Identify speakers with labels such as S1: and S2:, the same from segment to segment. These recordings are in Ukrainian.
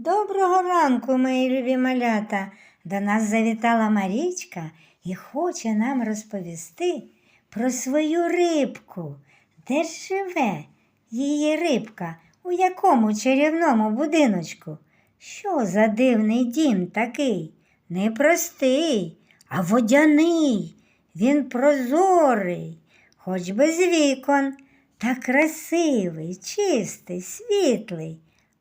S1: Доброго ранку, мої любі малята. До нас завітала Марічка і хоче нам розповісти про свою рибку. Де живе її рибка? У якому чарівному будиночку? Що за дивний дім такий? Не простий, а водяний. Він прозорий, хоч без вікон, та красивий, чистий, світлий.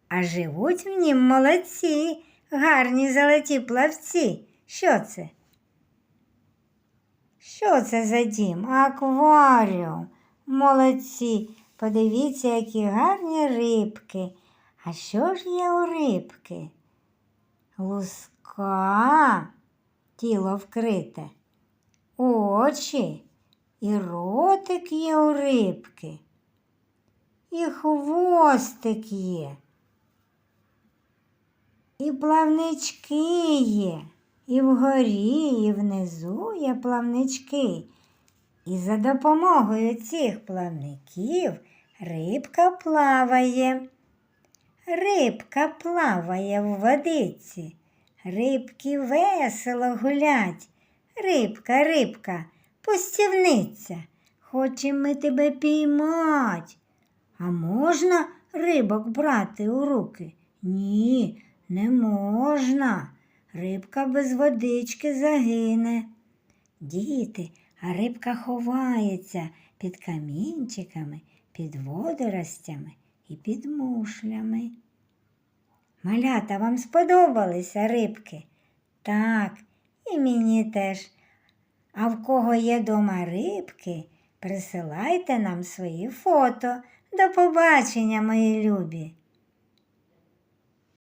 S1: А живуть в нім молодці, гарні золоті плавці. Що це? Що це за дім? Акваріум. Молодці. Подивіться, які гарні рибки. А що ж є у рибки? Луска, тіло вкрите, очі і ротик є у рибки, і хвостик є. І плавнички є, і вгорі, і внизу є плавнички. І за допомогою цих плавників рибка плаває. Рибка плаває в водиці. Рибки весело гулять. Рибка, рибка, пустівниця, хочемо ми тебе піймать. А можна рибок брати у руки? Ні, не можна. Рибка без водички загине. Діти, а рибка ховається під камінчиками, під водоростями і під мушлями. Малята, вам сподобалися рибки? Так, і мені теж. А в кого є дома рибки, присилайте нам свої фото. До побачення, мої любі!